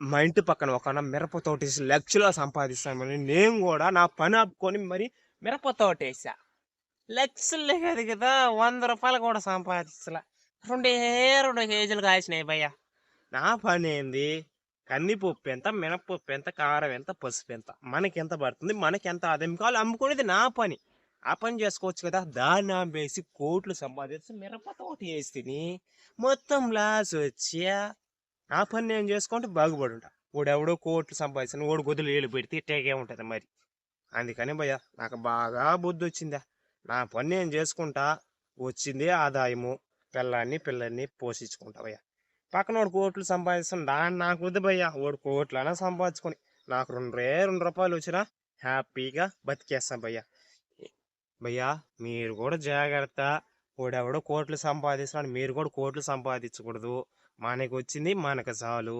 మా ఇంటి పక్కన ఒక మిరప తోట వేసి లక్షలో సంపాదిస్తామని నేను కూడా నా పని ఆపుకొని మరి మిరప తోట వేసా లక్షలే కాదు కదా వంద రూపాయలు కూడా సంపాదించలే రెండే రెండు కేజీలు కాసినాయి భయ్య. నా పని ఏంది? కందిపప్పు ఎంత మినపప్పు ఎంత కారం ఎంత పసుపు ఎంత? మనకి ఎంత పడుతుంది? మనకి ఎంత ఆదాయం కావాలి? అమ్ముకునేది నా పని. ఆ పని చేసుకోవచ్చు కదా. దాన్ని వేసి కోట్లు సంపాదించి మిరప తోట వేసి తిని మొత్తం లాస్ వచ్చా. నా పని నేను చేసుకుంటే బాగుపడి ఉంటా వాడెవడో కోట్లు సంపాదించిన వాడు గొద్దులు ఏళ్ళు పెడితే టేకే ఉంటుంది మరి. అందుకని భయ్య నాకు బాగా బుద్ధి వచ్చిందా నా పని నేను చేసుకుంటా వచ్చిందే ఆదాయము పిల్లాన్ని పిల్లల్ని పోషించుకుంటా భయ్య. పక్కన వాడు కోట్లు సంపాదిస్తాను దాన్ని నాకు వద్దు భయ్య. వాడు కోట్లైనా సంపాదించుకొని నాకు రెండు రే రెండు రూపాయలు వచ్చినా హ్యాపీగా బతికేస్తాం భయ్య. భయ్యా మీరు కూడా జాగ్రత్త. వాడెవడో కోట్లు సంపాదిస్తున్నాడు. మీరు కూడా కోట్లు సంపాదించకూడదు. మనకు వచ్చింది మనకు చాలు.